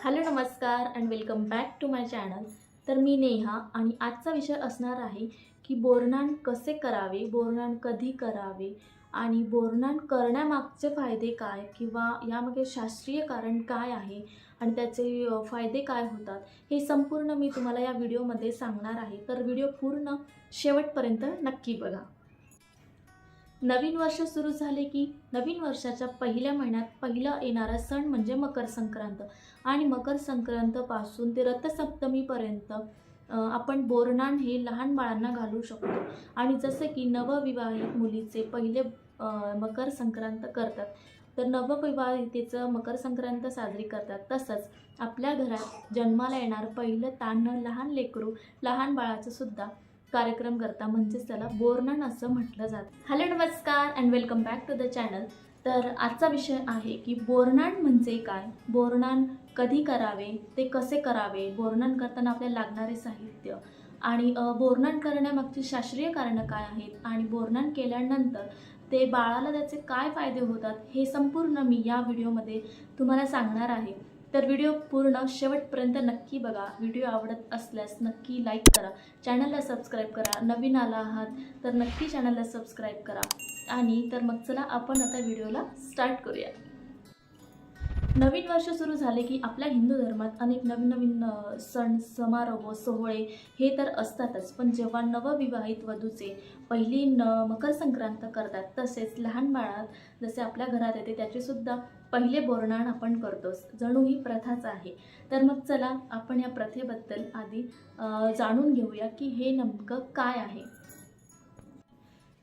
Hello नमस्कार and welcome back to my channel तर मी नेहा आणि आजचा विषय असणार आहे की बोरनान कसे करावे बोरनान कधी करावे आणि बोरनान करण्यामागचे फायदे काय किंवा यामागे शास्त्रीय कारण काय आहे आणि त्याचे फायदे काय होतात हे संपूर्ण मी तुम्हाला या व्हिडिओमध्ये सांगणार आहे. तर व्हिडिओ पूर्ण शेवटपर्यंत नक्की बघा. नवीन वर्ष सुरू झाले की नवीन वर्षाच्या पहिल्या महिन्यात पहिला येणारा सण म्हणजे मकर संक्रांत. आणि मकर संक्रांतपासून ते रथसप्तमीपर्यंत आपण बोरनाण हे लहान बाळांना घालू शकतो. आणि जसं की नवविवाहित मुलीचे पहिले मकर संक्रांत करतात. तर नवविवाहितेचं मकर संक्रांत साजरी करतात. तसंच आपल्या घरात जन्माला येणार पहिलं तान्ह लहान लेकरू लहान बाळाचं सुद्धा कार्यक्रम करता म्हणजेच त्याला बोरनन असं म्हटलं जातं. हॅलो नमस्कार and welcome back to the channel तर आजचा विषय आहे की बोरनाण म्हणजे काय? बोरनाण कधी करावे? ते कसे करावे? बोरनाण करताना आपल्याला लागणारे साहित्य. आणि बोरनाण करण्यामागची शास्त्रीय कारणं काय आहेत? आणि बोरनाण केल्यानंतर ते बाळाला त्याचे काय फायदे होतात? हे संपूर्ण मी या व्हिडिओमध्ये तुम्हाला सांगणार आहे. तर व्हिडिओ पूर्ण शेवटपर्यंत नक्की बघा. व्हिडिओ आवडत असल्यास नक्की लाईक करा. चॅनलला सबस्क्राईब करा. नवीन आला आहात तर नक्की चॅनलला सबस्क्राईब करा. आणि तर मग चला आपण आता व्हिडिओला स्टार्ट करूया नवीन वर्ष सुरू झाले की आपल्या हिंदू धर्मात अनेक नवीन नवीन सण समारोह सोहळे हे तर असतातच. पण जेव्हा नवविवाहित वधूचे पहिली न मकर संक्रांत करतात तसेच लहान बाळात जसे आपल्या घरात येते त्याचेसुद्धा पहिले बोरणाण आपण करतोच. जणू ही प्रथाच आहे. तर मग चला आपण या प्रथेबद्दल आधी जाणून घेऊया की हे नेमकं काय आहे.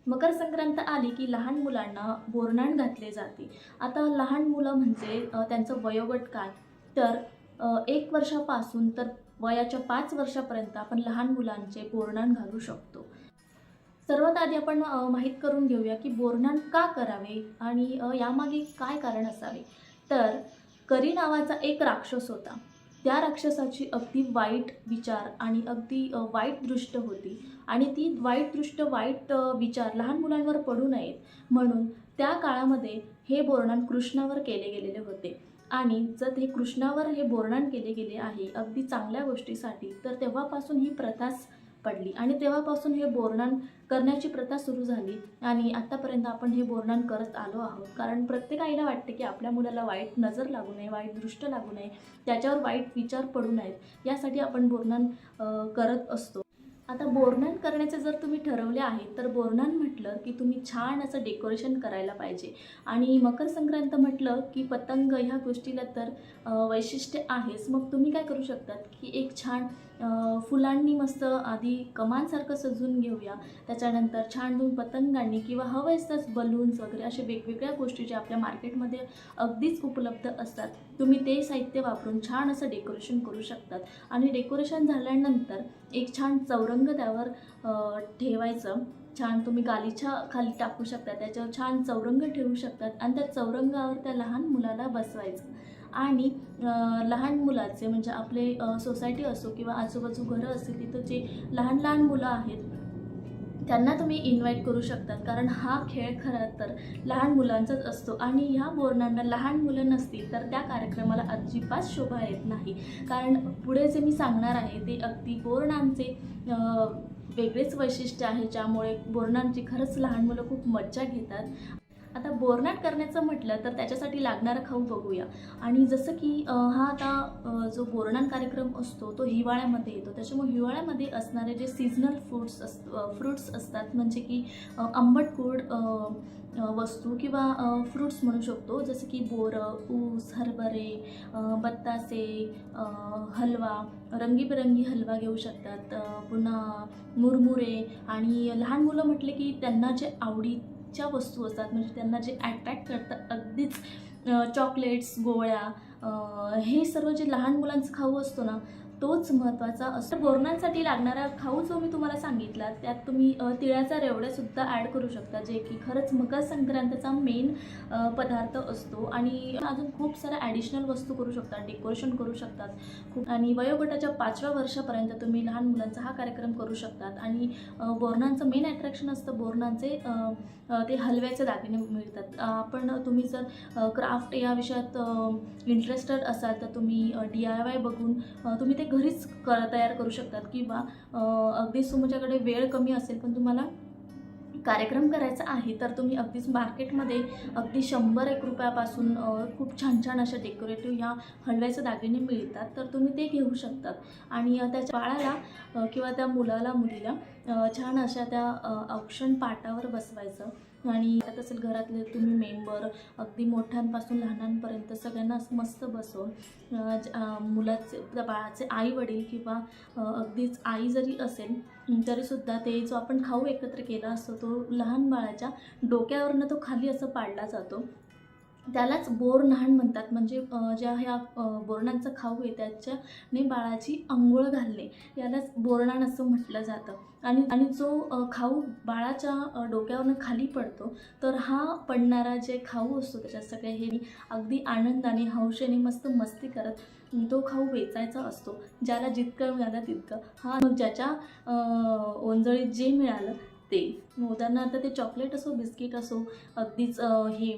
मकर संक्रांत आली की लहान मुलांना बोरनाण घातले जाते. आता लहान मुलं म्हणजे त्यांचं वयोगट काय? तर एक वर्षापासून तर वयाच्या पाच वर्षापर्यंत आपण लहान मुलांचे बोरनाण घालू शकतो. सर्वात आधी आपण माहीत करून घेऊया की बोरनाण का करावे आणि यामागे काय कारण असावे. तर करी नावाचा एक राक्षस होता. त्या राक्षसाची अगदी वाईट विचार आणि अगदी वाईट दृष्ट होती. आणि ती वाईट दृष्ट वाईट विचार लहान मुलांवर पडू नयेत. म्हणून त्या काळामध्ये हे बोरणान कृष्णावर केले गेलेले होते. आणि जर हे कृष्णावर हे बोरणान केले गेले आहे अगदी चांगल्या गोष्टीसाठी तर तेव्हापासून ही प्रथाच पडली. आणि तेव्हापासून हे बोरणान करण्याची प्रथा सुरू झाली. आणि आत्तापर्यंत आपण हे बोरणान करत आलो आहोत. कारण प्रत्येक आईला वाटते की आपल्या मुलाला वाईट नजर लागू नये वाईट दृष्ट लागू नये त्याच्यावर वाईट विचार पडू नयेत. यासाठी आपण बोरणान करत असतो. आता बोरनन करण्याचे जर तुम्ही ठरवले आहे तर बोरनन म्हटलं की तुम्ही छान असं डेकोरेशन करायला पाहिजे. आणि मकर संक्रांत म्हटलं की पतंग ह्या गोष्टीला तर वैशिष्ट्य आहेच. मग तुम्ही काय करू शकतात की एक छान फुलांनी मस्त आधी कमानसारखं सजून घेऊया. त्याच्यानंतर छान दोन पतंगांनी किंवा हवं असतात बलून्स वगैरे अशा वेगवेगळ्या गोष्टी ज्या आपल्या मार्केटमध्ये अगदीच उपलब्ध असतात तुम्ही ते साहित्य वापरून छान असं डेकोरेशन करू शकतात. आणि डेकोरेशन झाल्यानंतर एक छान चौरंग त्यावर ठेवायचं. छान तुम्ही गालीच्या खाली टाकू शकता त्याच्यावर छान चौरंग ठेवू शकतात आणि त्या चौरंगावर त्या लहान मुलाला बसवायचं. आणि लहान मुलाचे म्हणजे आपले सोसायटी असो किंवा आजूबाजू घरं असतील तिथं जे लहान लहान मुलं आहेत त्यांना तुम्ही इन्व्हाइट करू शकतात. कारण हा खेळ खरं तर लहान मुलांचाच असतो. आणि ह्या बोरणांना लहान मुलं नसतील तर त्या कार्यक्रमाला अजिबात शोभा येत नाही. कारण पुढे जे मी सांगणार आहे ते अगदी बोरणांचे वेगळेच वैशिष्ट्य आहे ज्यामुळे बोरणांची खरंच लहान मुलं खूप मज्जा घेतात. आता बोरनाट करण्याचं म्हटलं तर त्याच्यासाठी लागणारा खाऊ बघूया. आणि जसं की हा आता जो बोरनान कार्यक्रम असतो तो हिवाळ्यामध्ये येतो. त्याच्यामुळे हिवाळ्यामध्ये असणारे जे सीझनल फ्रूट्स अस फ्रूट्स असतात म्हणजे की आंबट गोड वस्तू किंवा फ्रूट्स म्हणू शकतो. जसं की बोरं ऊस हरभरे बत्तासे हलवा रंगीबेरंगी हलवा घेऊ शकतात. पुन्हा मुरमुरे आणि लहान मुलं म्हटले की त्यांना जे ज्या वस्तू असतात. म्हणजे त्यांना जे ॲट्रॅक्ट करतात अगदीच चॉकलेट्स गोळ्या हे सर्व जे लहान मुलांचं खाऊ असतो ना तोच महत्त्वाचा असतो. बोरणांसाठी लागणारा खाऊ जो मी तुम्हाला सांगितला त्यात तुम्ही तिळाचा रेवड्यासुद्धा ॲड करू शकता जे की खरंच मकर संक्रांतीचा मेन पदार्थ असतो. आणि अजून खूप साऱ्या ॲडिशनल वस्तू करू शकतात डेकोरेशन करू शकतात. खूप आणि वयोगटाच्या पाचव्या वर्षापर्यंत तुम्ही लहान मुलांचा हा कार्यक्रम करू शकतात. आणि बोरणांचं मेन अट्रॅक्शन असतं बोरणांचे ते हलव्याचे दागिने मिळतात. आपण तुम्ही जर क्राफ्ट या विषयात इंटरेस्टेड असाल तर तुम्ही डी आय वाय बघून तुम्ही ते घरीच क तयार करू शकतात किंवा अगदीच तुमच्याकडे वेळ कमी असेल पण तुम्हाला कार्यक्रम करायचा आहे तर तुम्ही अगदीच मार्केटमध्ये अगदी शंभर एक रुपयापासून खूप छान छान अशा डेकोरेटिव्ह या हलव्याचे दागिने मिळतात तर तुम्ही ते घेऊ शकतात. आणि त्याच्या बाळाला किंवा त्या मुलाला मुलीला छान अशा त्या औक्षण पाटावर बसवायचं. आणि त्यात असेल घरातले तुम्ही मेंबर अगदी मोठ्यांपासून लहानांपर्यंत सगळ्यांना असं मस्त बसवून मुलाचे त्या बाळाचे आई वडील किंवा अगदीच आई जरी असेल तरीसुद्धा ते जो आपण खाऊ एकत्र केला असतो तो लहान बाळाच्या डोक्यावरनं तो खाली असं पाडला जातो. त्यालाच बोर नहाण म्हणतात. म्हणजे ज्या ह्या बोरणांचं बोरणांचा खाऊ आहे त्याच्याने बाळाची आंघोळ घालणे यालाच बोरणाण असं म्हटलं जातं. आणि आणि जो खाऊ बाळाच्या डोक्यावरनं खाली पडतो तर हा पडणारा जे खाऊ असतो त्याच्यात सगळे हे अगदी आनंदाने हौशेने मस्त मस्ती करत तो खाऊ वेचायचा असतो. ज्याला जितकं मिळालं तितकं. हा मग ज्याच्या ओंजळीत जे मिळालं ते. उदाहरणार्थ ते चॉकलेट असो बिस्किट असो अगदीच हे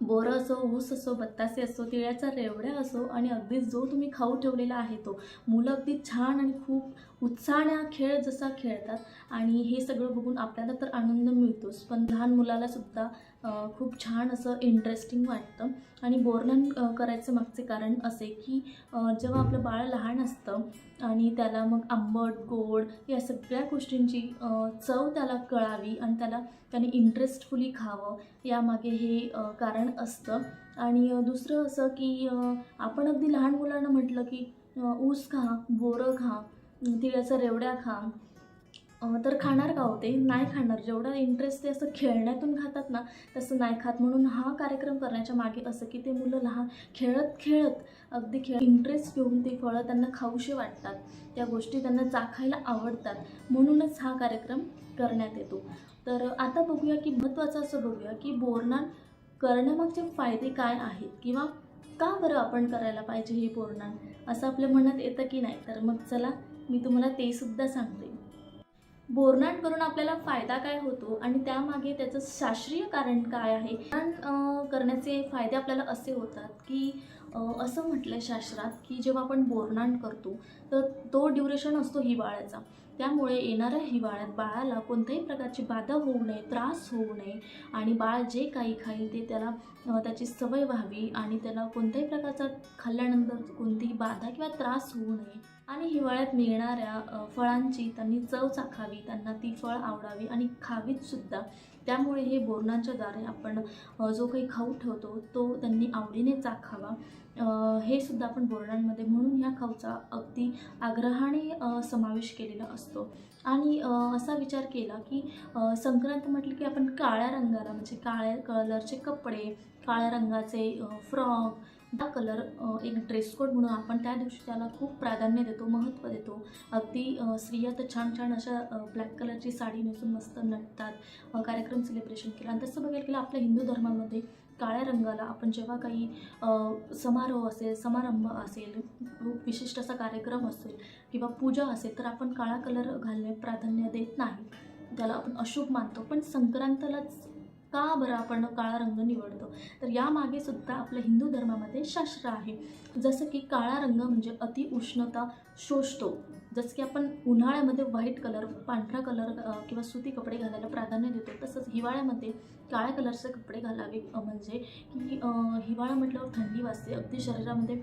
बोरं असो ऊस असो बत्तासे असो तिळ्याचा रेवड्या असो आणि अगदी जो तुम्ही खाऊ ठेवलेला आहे तो. मुलं अगदी छान आणि खूप उत्साहाने हा खेळ जसा खेळतात आणि हे सगळं बघून आपल्याला तर आनंद मिळतोच. पण लहान मुलाला सुद्धा खूप छान असं इंटरेस्टिंग वाटतं. आणि बोरनान करायचं मागचे कारण असे की जेव्हा आपलं बाळ लहान असतं आणि त्याला मग आंबट गोड या सगळ्या गोष्टींची चव त्याला कळावी आणि त्याला त्याने इंटरेस्टफुली खावं यामागे हे कारण असतं. आणि दुसरं असं की आपण अगदी लहान मुलांना म्हटलं की ऊस खा बोरं खा तिळाचा रेवड्या खा तर खाणार का होते नाही खाणार. जेवढा इंटरेस्ट ते असं खेळण्यातून खातात ना तसं नाही खात. म्हणून हा कार्यक्रम करण्याच्या मागे असं की ते मुलं लहान खेळत खेळत अगदी खेळ इंटरेस्ट घेऊन ते फळं त्यांना खाऊशी वाटतात. त्या गोष्टी त्यांना चाखायला आवडतात. म्हणूनच हा कार्यक्रम करण्यात येतो. तर आता बघूया की महत्त्वाचं असं बघूया की बोरनान करण्यामागचे फायदे काय आहेत? किंवा का बरं आपण करायला पाहिजे हे बोरनान असं आपल्या मनात येतं की नाही? तर मग चला मी तुम्हाला ते सुद्धा सांगते. बोरनाट करून आपल्याला फायदा काय होतो आणि त्यामागे त्याचं शास्त्रीय कारण काय आहे? बोरनाण, करण्याचे फायदे आपल्याला असे होतात की असं म्हटलं आहे शास्त्रात की जेव्हा आपण बोरनाण करतो तर तो ड्युरेशन असतो हिवाळ्याचा. त्यामुळे येणाऱ्या हिवाळ्यात बाळाला कोणत्याही प्रकारची बाधा होऊ नये त्रास होऊ नये आणि बाळ जे काही खाईल ते त्याला त्याची सवय व्हावी आणि त्याला कोणत्याही प्रकारचा खाल्ल्यानंतर कोणतीही बाधा किंवा त्रास होऊ नये. आणि हिवाळ्यात मिळणाऱ्या फळांची त्यांनी चव चाखावी त्यांना ती फळ आवडावी आणि खावीतसुद्धा त्यामुळे हे बोरणांच्या द्वारे आपण जो काही खाऊ ठेवतो तो त्यांनी आवडीने चाखावा. हे सुद्धा आपण बोरणांमध्ये म्हणून ह्या खाऊचा अगदी आग्रहाने समावेश केलेला असतो. आणि असा विचार केला की संक्रांत म्हटलं की आपण काळ्या रंगाला म्हणजे काळ्या कलरचे कपडे काळ्या रंगाचे फ्रॉक हा कलर एक ड्रेस कोड म्हणून आपण त्या दिवशी त्याला खूप प्राधान्य देतो महत्त्व देतो. अगदी स्त्रिया तर छान छान अशा ब्लॅक कलरची साडी नेसून मस्त नटतात कार्यक्रम सेलिब्रेशन केला. आणि तसं बघायला गेलं आपल्या हिंदू धर्मामध्ये काळ्या रंगाला आपण जेव्हा काही समारोह असेल समारंभ असेल विशिष्ट असा कार्यक्रम असेल किंवा पूजा असेल तर आपण काळा कलर घालणे प्राधान्य देत नाही. त्याला आपण अशुभ मानतो. पण संक्रांतलाच का बरं आपण काळा रंग निवडतो? तर यामागे सुद्धा आपल्या हिंदू धर्मामध्ये शास्त्र आहे. जसं की काळा रंग म्हणजे अति उष्णता शोषतो. जसं की आपण उन्हाळ्यामध्ये व्हाईट कलर पांढरा कलर किंवा सुती कपडे घालायला प्राधान्य देतो. तसंच हिवाळ्यामध्ये काळ्या कलरचे कपडे घालावे म्हणजे की हिवाळा म्हटल्यावर थंडी वाजते. अगदी शरीरामध्ये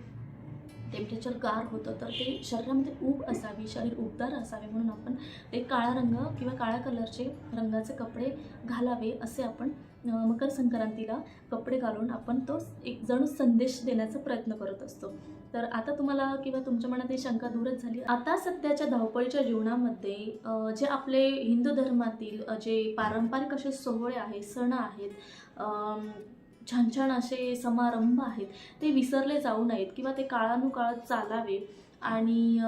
टेम्परेचर गार होतं तर ते शरीरामध्ये ऊब असावी शरीर उबदार असावे म्हणून आपण ते काळा रंग किंवा काळ्या कलरचे रंगाचे कपडे घालावे असे आपण मकर संक्रांतीला कपडे घालून आपण तो एक जणू संदेश देण्याचा प्रयत्न करत असतो. तर आता तुम्हाला किंवा तुमच्या मनात ही शंका दूरच झाली. आता सध्याच्या धावपळीच्या जीवनामध्ये जे आपले हिंदू धर्मातील जे पारंपरिक असे सोहळे आहेत सण आहेत छान छान असे समारंभ आहेत ते विसरले जाऊ नयेत किंवा ते काळानुकाळात चालावे आणि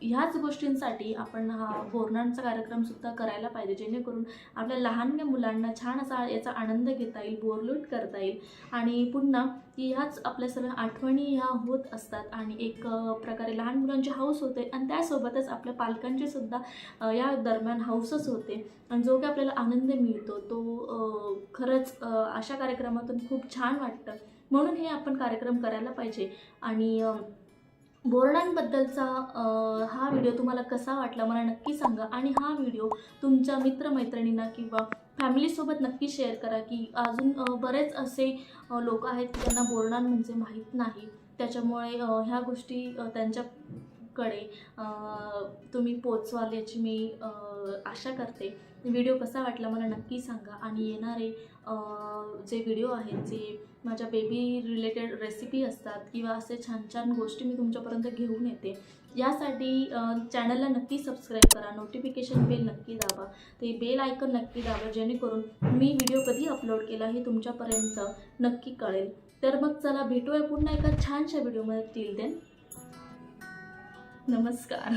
ह्याच गोष्टींसाठी आपण हा बोरणांचा कार्यक्रमसुद्धा करायला पाहिजे. जेणेकरून आपल्या लहान मुलांना छान असा याचा आनंद घेता येईल बोरलूट करता येईल. आणि पुन्हा ह्याच आपल्या सर्व आठवणी ह्या होत असतात आणि एक प्रकारे लहान मुलांची हौस होते आणि त्यासोबतच आपल्या पालकांची सुद्धा या दरम्यान हौसच होते. आणि जो काही आपल्याला आनंद मिळतो तो खरंच अशा कार्यक्रमातून खूप छान वाटतं. म्हणून हे आपण कार्यक्रम करायला पाहिजे. आणि बोरडांबद्दलचा हा व्हिडिओ तुम्हाला कसा वाटला मला नक्की सांगा. आणि हा व्हिडिओ तुमच्या मित्रमैत्रिणींना किंवा फॅमिलीसोबत नक्की शेअर करा की अजून बरेच असे लोक आहेत ज्यांना बोर्डां म्हणजे माहीत नाही. त्याच्यामुळे ह्या गोष्टी त्यांच्याकडे तुम्ही पोचवाल याची मी आशा करते. व्हिडिओ कसा वाटला मला नक्की सांगा. आणि येणारे जे व्हिडिओ आहेत जे माझ्या बेबी रिलेटेड रेसिपी असतात किंवा असे छान छान गोष्टी मी तुमच्यापर्यंत घेऊन येते. यासाठी चॅनलला नक्की सबस्क्राईब करा. नोटिफिकेशन बेल नक्की दाबा. ते बेल आयकन नक्की दाबा जेणेकरून मी व्हिडिओ कधी अपलोड केला हे तुमच्यापर्यंत नक्की कळेल. तर मग चला भेटूया पुन्हा एका छानशा व्हिडिओमध्ये टिल देन नमस्कार.